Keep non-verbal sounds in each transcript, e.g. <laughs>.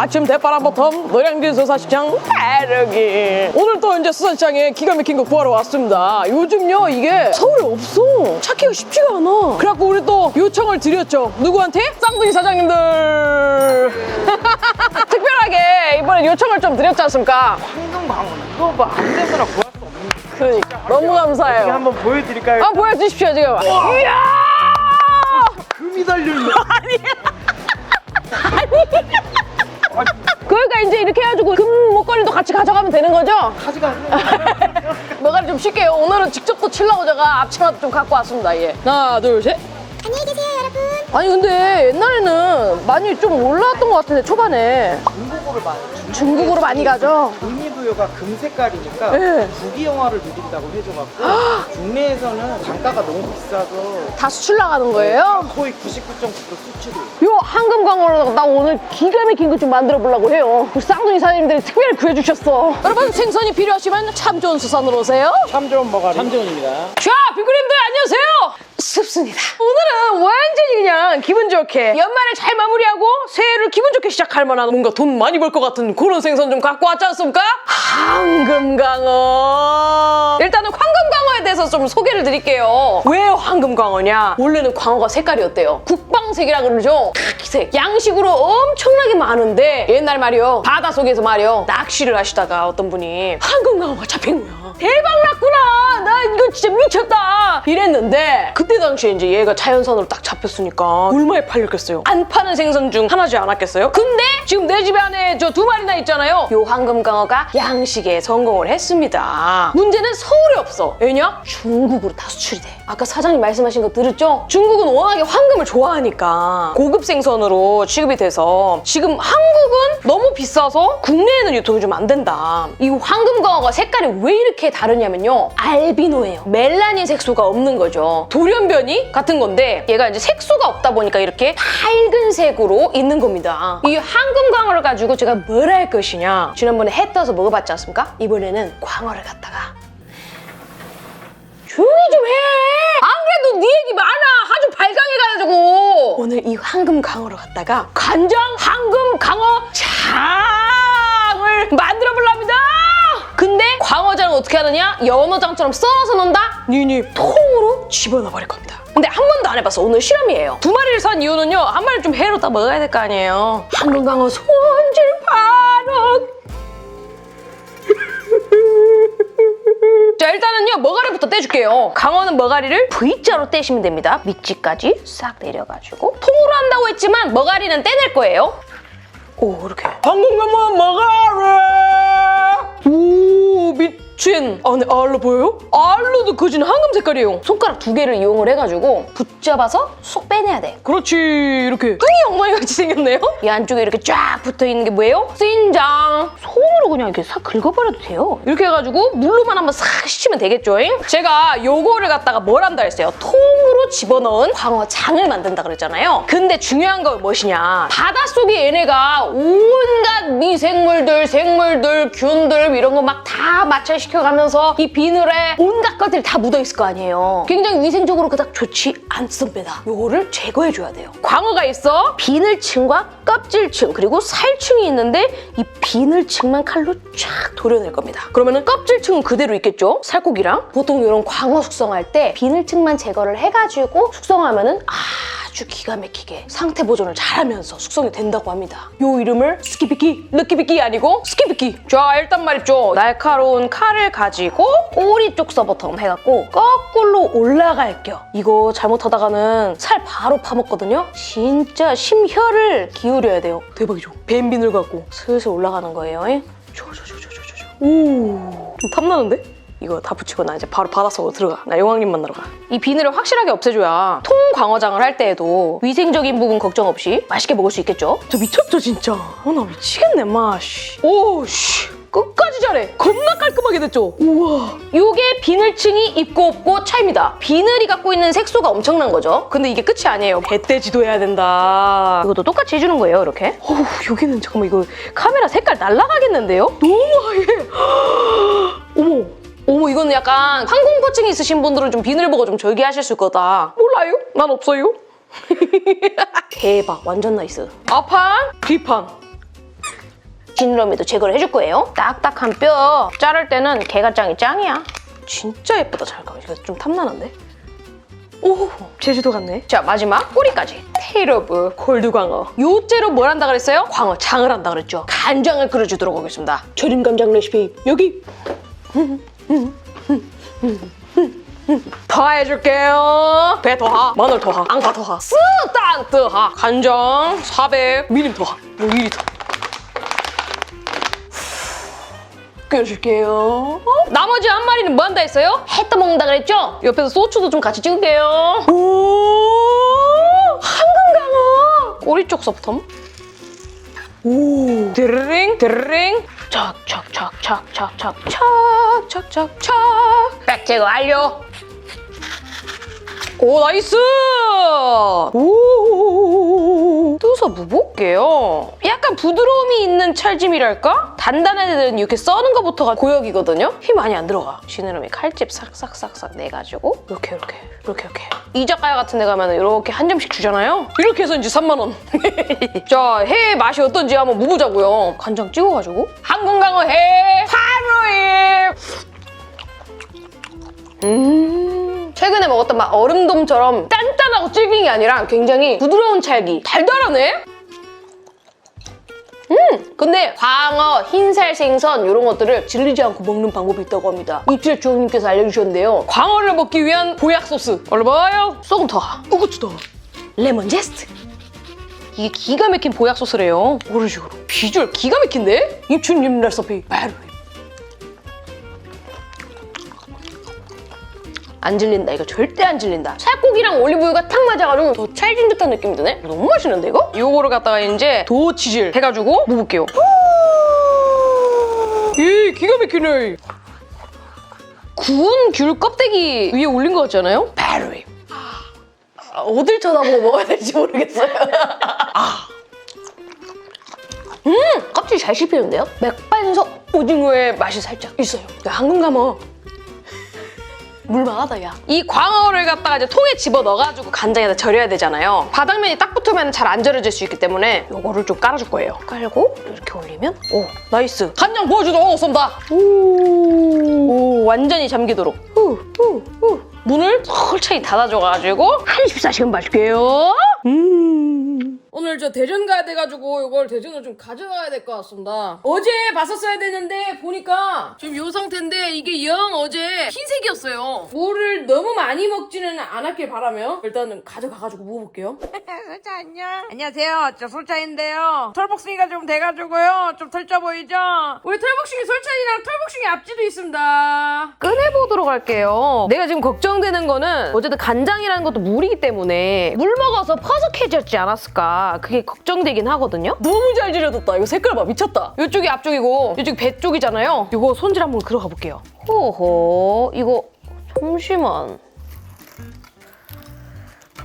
아침 대바람부터 노량진 수산시장 pä르기 오늘 또 이제 수산시장에 기가 막힌 거 구하러 왔습니다. 요즘요 이게 서울에 없어. 찾기가 쉽지가 않아. 그래갖고 우리 또 요청을 드렸죠. 누구한테? 쌍둥이 사장님들. <laughs> 특별하게 이번에 요청을 좀 드렸지 않습니까? 황금 광어는 이거 뭐 아무데서나 구할 수 없는 그러니까. 너무 감사해요. 한번 보여드릴까요? 아 보여주십시오 지금. 이야! 금이 달려있네 가지가 뭐가 <laughs> 좀 쉽게요. 오늘은 직접 또 치려고 제가 앞치마도 좀 갖고 왔습니다. 예. 하나, 둘, 셋. 안녕히 계세요, 여러분. 아니 근데 옛날에는 많이 좀 올라왔던 것 같은데 초반에 중국어를 많이 중국으로 많이 가죠. 의미부여가 금 색깔이니까 네. 국기 영화를 누린다고 해줘갖고 국내에서는 단가가 너무 비싸서 다 수출 나가는 거예요? 거의 99.9% 수출이에요 요 황금 광어로 나 오늘 기가 막힌 거 좀 만들어 보려고 해요. 우리 쌍둥이 사장님들이 특별히 구해주셨어. 여러분 생선이 필요하시면 참 좋은 수산으로 오세요. 참 좋은 머가리 참좋은입니다 자, 빅그림들 안녕하세요. 습습니다. 오늘은 완전히 그냥 기분 좋게 연말을 잘 마무리하고 새해를 기분 좋게 시작할 만한 뭔가 돈 많이 벌 것 같은 그런 생선 좀 갖고 왔지 않습니까? 황금광어. 좀 소개를 드릴게요. 왜 황금 광어냐? 원래는 광어가 색깔이 어때요? 국방색이라 그러죠? 카키색. 양식으로 엄청나게 많은데 옛날 말이요. 바닷속에서 말이요. 낚시를 하시다가 어떤 분이 황금 광어가 잡힌 거야. 대박 났구나. 나 이거 진짜 미쳤다. 이랬는데 그때 당시에 이제 얘가 자연산으로 딱 잡혔으니까 얼마에 팔렸겠어요? 안 파는 생선 중 하나지 않았겠어요? 근데 지금 내 집 안에 저 두 마리나 있잖아요. 요 황금강어가 양식에 성공을 했습니다. 문제는 서울에 없어. 왜냐? 중국으로 다 수출이 돼. 아까 사장님 말씀하신 거 들었죠? 중국은 워낙에 황금을 좋아하니까 고급 생선으로 취급이 돼서 지금 한국은 너무 비싸서 국내에는 유통이 좀 안 된다. 이 황금광어가 색깔이 왜 이렇게 다르냐면요. 알비노예요. 멜라닌 색소가 없는 거죠. 돌연변이 같은 건데 얘가 이제 색소가 없다 보니까 이렇게 밝은 색으로 있는 겁니다. 이 황금광어를 가지고 제가 뭘 할 것이냐. 지난번에 해 떠서 먹어봤지 않습니까? 이번에는 광어를 갖다가 조용히 좀 해! 안 그래도 네 얘기 많아! 아주 발광해 가지고! 오늘 이 황금 강어로 갖다가 간장 황금 강어 장을 만들어 볼랍니다! 근데 광어장은 어떻게 하느냐? 연어장처럼 썰어서 넣는다? 니니 통으로 집어넣어 버릴 겁니다. 근데 한 번도 안 해봐서 오늘 실험이에요. 두 마리를 산 이유는요. 한 마리 좀 회로 다 먹어야 될 거 아니에요. 황금 강어 손질 바 자 일단은요 머가리부터 떼줄게요. 강어는 머가리를 V자로 떼시면 됩니다. 밑지까지 싹 내려가지고. 통으로 한다고 했지만 머가리는 떼낼 거예요. 오 이렇게. 방금 가면 머가리? 오미 친 안에 알로 보여요? 알로도 그지는 황금 색깔이에요. 손가락 두 개를 이용을 해가지고 붙잡아서 쏙 빼내야 돼. 그렇지 이렇게. 뚱이 엉덩이 같이 생겼네요? 이 안쪽에 이렇게 쫙 붙어있는 게 뭐예요? 찐장. 손으로 그냥 이렇게 싹 긁어버려도 돼요. 이렇게 해가지고 물로만 한번 싹 씻으면 되겠죠 제가 요거를 갖다가 뭘 한다 했어요? 통으로 집어넣은 광어장을 만든다 그랬잖아요. 근데 중요한 건 무엇이냐? 바닷속에 얘네가 온갖 미생물들 생물들 균들 이런 거 막 다 마찰시 켜가면서 이 비늘에 온갖 것들이 다 묻어있을 거 아니에요. 굉장히 위생적으로 그닥 좋지 않습니다. 요거를 제거해줘야 돼요. 광어가 있어. 비늘층과 껍질층 그리고 살층이 있는데 이 비늘층만 칼로 쫙 도려낼 겁니다. 그러면은 껍질층은 그대로 있겠죠? 살코기랑? 보통 이런 광어 숙성할 때 비늘층만 제거를 해가지고 숙성하면은 아주 기가 막히게 상태 보존을 잘하면서 숙성이 된다고 합니다. 요 이름을 스키비키, 르키비키 아니고 스키비키. 자 일단 말이죠. 날카로운 칼을 가지고 꼬리 쪽 서버텀 해갖고 거꾸로 올라갈 겸 이거 잘못하다가는 살 바로 파먹거든요. 진짜 심혈을 기울여야 돼요. 대박이죠. 뱀비늘 갖고 슬슬 올라가는 거예요. 오, 좀 탐나는데? 이거 다 붙이고 나 이제 바로 바닷속으로 들어가. 나 용왕님 만나러 가. 이 비늘을 확실하게 없애줘야 통광어장을 할 때에도 위생적인 부분 걱정 없이 맛있게 먹을 수 있겠죠? 저 미쳤죠 진짜. 어, 나 미치겠네 마. 씨. 오 씨. 끝까지 잘해. 겁나 깔끔하게 됐죠? 우와. 요게 비늘층이 있고 없고 차이입니다. 비늘이 갖고 있는 색소가 엄청난 거죠. 근데 이게 끝이 아니에요. 배떼지도 해야 된다. 이것도 똑같이 해주는 거예요, 이렇게. 어우, 여기는 잠깐만 이거 카메라 색깔 날라가겠는데요? 너무 하얘. <gasps> 어머. 어머 이거는 약간 항공포증이 있으신 분들은 좀 비늘 보고 좀 절개하실 수 거다. 몰라요? 난 없어요. <laughs> 대박 완전 나이스. 앞판, 뒤판. 지느러미도 제거를 해줄 거예요. 딱딱한 뼈 자를 때는 게가짱이 짱이야. 진짜 예쁘다. 잠깐 이거 좀 탐나는데? 오 제주도 같네. 자 마지막 꼬리까지. 테일오브 골드광어. 요째로 뭘 한다 그랬어요? 광어 장을 한다 그랬죠. 간장을 끓여주도록 하겠습니다. 절임 간장 레시피 여기. 더 해줄게요. 배 더하, 마늘 더하, 앙파 더하, 쓰단 더하, 간장 400ml 더하, 5ml. 끓여줄게요. 나머지 한 마리는 뭐 한다 했어요? 해 떠먹는다 그랬죠? 옆에서 소주도 좀 같이 찍을게요. 오, 황금강어. 꼬리 쪽 서부터. 오, 드르링, 드르링. 척척척척척척척척척. 백 제거 완료. 오 나이스! 오 뜯어서 무볼게요. 약간 부드러움이 있는 찰짐이랄까? 단단한 애들은 이렇게 써는 것부터가 고역이거든요. 힘 많이 안 들어가. 지느러미 칼집 싹싹싹싹 내가지고 이렇게 이렇게 이렇게 이렇게 이자카야 같은 데 가면 이렇게 한 점씩 주잖아요. 이렇게 해서 이제 3만 원. <laughs> 자, 회 맛이 어떤지 한번 무보자고요. 간장 찍어가지고 한국강어 회 하루에 음 최근에 먹었던 막 얼음돔처럼 단단하고 질긴 게 아니라 굉장히 부드러운 찰기. 달달하네? 음! 근데 광어, 흰살 생선 이런 것들을 질리지 않고 먹는 방법이 있다고 합니다. 이틀 주호님께서 알려주셨는데요. 광어를 먹기 위한 보약 소스. 얼른 봐요. 소금 더. 우고추 더. 레몬 제스트. 이게 기가 막힌 보약 소스래요. 식으로. 비주얼 기가 막힌데? 입춘님 레시피 바로 안 질린다. 이거 절대 안 질린다. 살코기랑 올리브유가 탁 맞아가지고 더 찰진 듯한 느낌이 드네? 너무 맛있는데 이거? 요거를 갖다가 이제 도치질 해가지고 먹을게요. 이 기가 막히네. 구운 귤 껍데기 위에 올린 거 같지 않아요? 바로이. 아, 어딜 쳐다보고 먹어야 될지 모르겠어요. 음 껍질 잘 씹히는데요? 맥반석 오징어의 맛이 살짝 있어요. 한국 가면 물만하다 야. 이 광어를 갖다가 이제 통에 집어 넣어가지고 간장에다 절여야 되잖아요. 바닥면이 딱 붙으면 잘 안 절여질 수 있기 때문에 요거를 좀 깔아줄 거예요. 깔고 이렇게 올리면 오 나이스. 간장 보여주도록 쏜다. 오, 오 완전히 잠기도록. 후, 후, 후. 문을 철저히 닫아줘가지고 한 24시간 마실게요. 음. 오늘 저 대전 가야 돼가지고 이걸 대전을 좀 가져가야 될 것 같습니다. 어제 봤었어야 되는데 보니까 지금 요 상태인데 이게 영 어제 흰색이었어요. 뭐를 너무 많이 먹지는 않았길 바라며 일단은 가져가가지고 먹어볼게요. <laughs> 솔차 안녕. 안녕하세요. 저 솔차인데요. 털복숭이가 좀 돼가지고요. 좀 털져 보이죠? 우리 털복숭이 솔찬이랑 털복숭이 앞지도 있습니다. 꺼내보도록 할게요. 내가 지금 걱정되는 거는 어쨌든 간장이라는 것도 물이기 때문에 물 먹어서 퍼석해졌지 않았을까 그게 걱정되긴 하거든요. 너무 잘 지려졌다. 이거 색깔 봐 미쳤다. 이쪽이 앞쪽이고 이쪽이 배 쪽이잖아요. 이거 손질 한번 들어가 볼게요. 호호 이거 잠시만.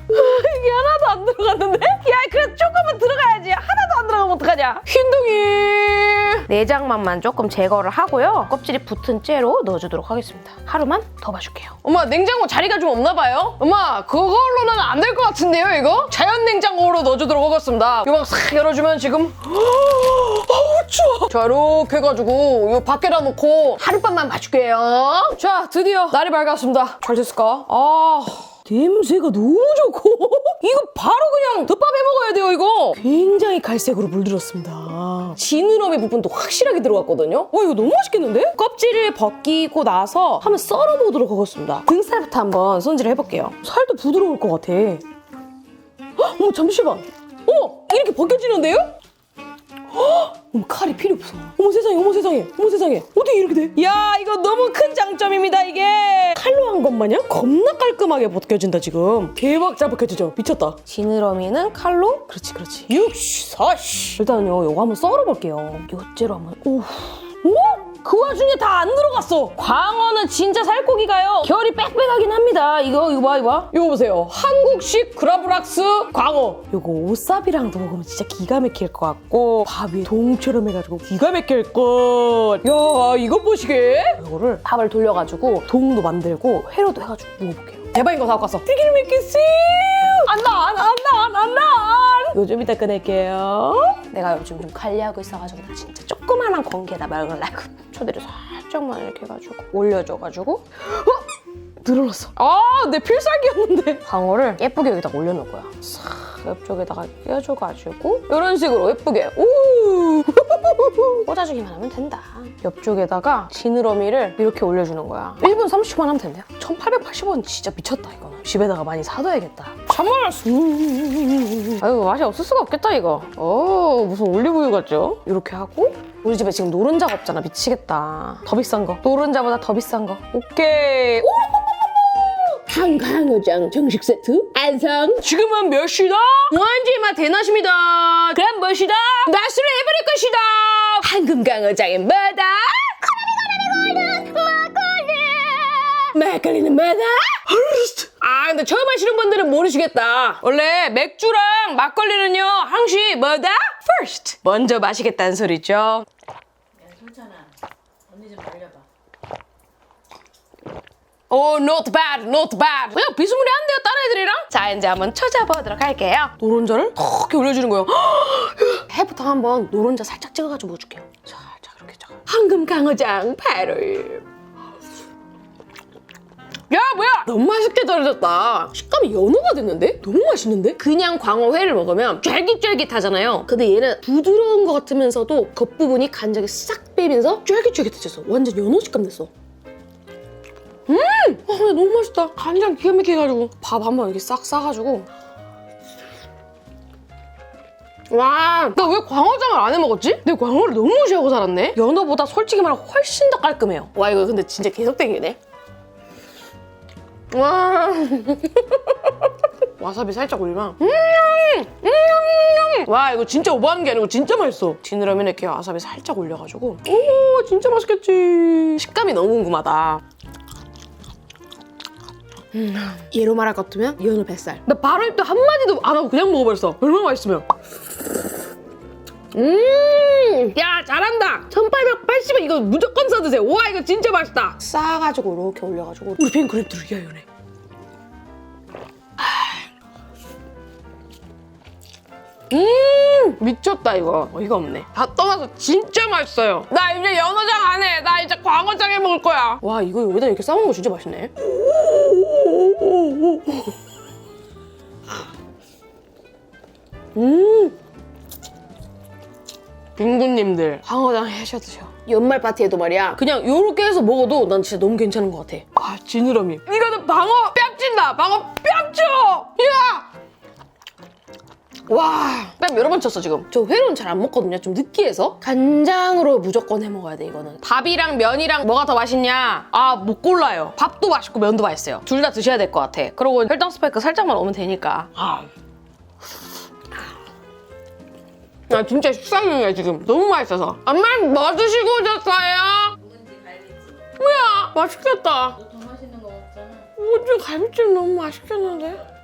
이게 하나도 안 들어갔는데? 야, 그래 조금만 들어가야지. 하나도 안 들어가면 어떡하냐? 흰둥이. 내장만만 조금 제거를 하고요. 껍질이 붙은 채로 넣어주도록 하겠습니다. 하루만 더 봐줄게요. 엄마, 냉장고 자리가 좀 없나 봐요? 엄마, 그걸로는 안 될 것 같은데요, 이거? 자연 냉장고로 넣어주도록 하겠습니다. 이거 막싹 열어주면 지금 <gasps> 아우 추워. 자, 이렇게 해가지고 이 밖에다 놓고 하룻밤만 봐줄게요. 자, 드디어 날이 밝았습니다. 잘 됐을까? 아... 냄새가 너무 좋고. <laughs> 이거 바로 그냥 덮밥 해 먹어야 돼요 이거. 굉장히 갈색으로 물들었습니다. 지느러미 부분도 확실하게 들어갔거든요. 어 이거 너무 맛있겠는데? 껍질을 벗기고 나서 한번 썰어 보도록 하겠습니다. 등살부터 한번 손질을 해볼게요. 살도 부드러울 것 같아. 헉, <gasps> 어머 잠시만. 어머 이렇게 벗겨지는데요? 헉, 어머 칼이 필요 없어. 어머 세상에, 어머 세상에, 어머 세상에. 어떻게 이렇게 돼? 야 이거 너무 큰 장점입니다 이게. 칼로 한 것 마냥 겁나 깔끔하게 벗겨진다 지금. 대박 잘 벗겨지죠? 미쳤다. 지느러미는 칼로. 그렇지 그렇지. 6, 4, 일단요 요거 한번 썰어볼게요. 요째로 한번. 오. 오? 그 와중에 다 안 들어갔어. 광어는 진짜 살코기가요. 결이 빽빽하긴 합니다. 이거 이거 봐 이거 봐. 이거 보세요. 한국식 그라브락스 광어. 이거 오사비랑도 먹으면 진짜 기가 막힐 것 같고 밥 위에 동처럼 해가지고 기가 막힐 것. 야 이거 보시게. 이거를 밥을 돌려가지고 동도 만들고 회로도 해가지고 먹어볼게요. 대박인 거 사갖고 왔어. 튀기를 믿겠어. 안나 안나 안나 안나 요즘 이따 꺼낼게요 내가 요즘 좀 관리하고 있어가지고 나 진짜 조그만한 공기에다 말걸라고 <laughs> 초대를 살짝만 이렇게 해가지고 올려줘가지고 어? 늘어났어. 아 내 필살기였는데. 광어를 예쁘게 여기다 올려놓을 거야. 싹 옆쪽에다가 껴줘가지고 이런 식으로 예쁘게. 우 <laughs> 꽂아주기만 하면 된다. 옆쪽에다가 지느러미를 이렇게 올려주는 거야. 1분 30초만 하면 된대요. 1880원 진짜 미쳤다 이거는. 집에다가 많이 사둬야겠다. 참말 아유 맛이 없을 수가 없겠다 이거. 어 무슨 올리브유 같죠? 이렇게 하고 우리 집에 지금 노른자가 없잖아. 미치겠다. 더 비싼 거. 노른자보다 더 비싼 거. 오케이. 오! 한강어장 정식 세트 안성 지금은 몇 시다? 언제마 대낮입니다 그럼 몇시다? 낮술을 해버릴 것이다 황금강어장은 뭐다? 막걸리는 뭐다? 아 근데 처음 하시는 분들은 모르시겠다 원래 맥주랑 막걸리는요 항시 뭐다? first 먼저 마시겠다는 소리죠 오, not bad, not bad. 그냥 비스무리 한데요, 다른 애들이랑? 자, 이제 한번 찾아보도록 할게요. 노른자를 턱 올려주는 거예요. <gasps> 해부터 한번 노른자 살짝 찍어가지고 먹어줄게요. 살짝 이렇게 자. 황금 강어장 8월. 야, 뭐야? 너무 맛있게 떨어졌다. 식감이 연어가 됐는데? 너무 맛있는데? 그냥 광어회를 먹으면 쫄깃쫄깃하잖아요. 근데 얘는 부드러운 것 같으면서도 겉부분이 간장에 싹 빼면서 쫄깃쫄깃해졌어. 완전 연어 식감 냈어. 아, 근데 너무 맛있다. 간장 기가 막히게 해가지고 밥 한번 이렇게 싹 싸가지고 와, 나 왜 광어장을 안 해 먹었지? 내 광어를 너무 무시하고 살았네. 연어보다 솔직히 말하면 훨씬 더 깔끔해요. 와, 이거 근데 진짜 계속 땡기네. 와. <laughs> 와사비 살짝 올리면 음, 음, 음. 와 이거 진짜 오버하는 게 아니고 진짜 맛있어 지느러미는 이렇게 와사비 살짝 올려가지고 오 진짜 맛있겠지 식감이 너무 궁금하다 얘로 말할 것 같으면 연어 뱃살. 나 바로 입도 한마디도 안 하고 그냥 먹어버렸어. 얼마나 맛있으면. 음! 야, 잘한다! 1880원 이거 무조건 써드세요. 와, 이거 진짜 맛있다! 싸가지고 이렇게 올려가지고 우리 뱅크랩 들기야, 연해. 음! 미쳤다, 이거. 어이가 없네. 다 떠나서 진짜 맛있어요. 나 이제 연어장 안 해. 나 이제 광어장 해 먹을 거야. 와, 이거 여기다 이렇게 싸먹는 거 진짜 맛있네. 음. 빙구님들 황어장 하셔 드셔. 연말 파티에도 말이야. 그냥 요렇게 해서 먹어도 난 진짜 너무 괜찮은 것 같아. 아 지느러미. 이거는 방어 뺨친다. 방어 뺨쳐. 야. 와, 뺨 여러 번 쳤어 지금. 저 회로는 잘 안 먹거든요. 좀 느끼해서. 간장으로 무조건 해 먹어야 돼 이거는. 밥이랑 면이랑 뭐가 더 맛있냐? 아, 못 골라요. 밥도 맛있고 면도 맛있어요. 둘 다 드셔야 될 것 같아. 그리고 혈당 스파이크 살짝만 오면 되니까. 아. 나 진짜 식상이야 지금. 너무 맛있어서. 엄마 뭐 드시고 오셨어요? 뭐야? 맛있겠다. 더 맛있는 거 먹잖아. 오늘 갈비찜 너무 맛있겠는데?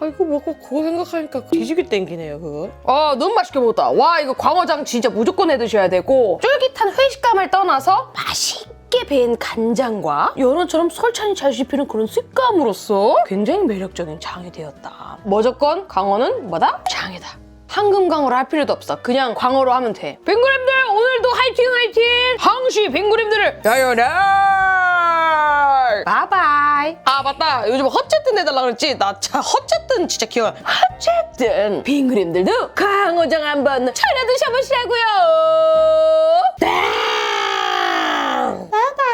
아 이거 먹고 그거 생각하니까 뒤지게 땡기네요 그거 아 너무 맛있게 먹었다. 와 이거 광어장 진짜 무조건 해 드셔야 되고 쫄깃한 회식감을 떠나서 맛있게 배인 간장과 연어처럼 설찬이 잘 씹히는 그런 식감으로서 굉장히 매력적인 장이 되었다. 무조건 광어는 뭐다? 장이다. 황금 광어로 할 필요도 없어. 그냥 광어로 하면 돼. 빙그림들 오늘도 화이팅 화이팅! 항시 빙그림들을. 야요라 바이바이. 아 맞다. 요즘 어쨌든 해달라 그랬지. 나 참 어쨌든 진짜 귀여워. 어쨌든 빈 그림들도 강호정 한번 차려 드셔보시라고요. 땡. 바이바이.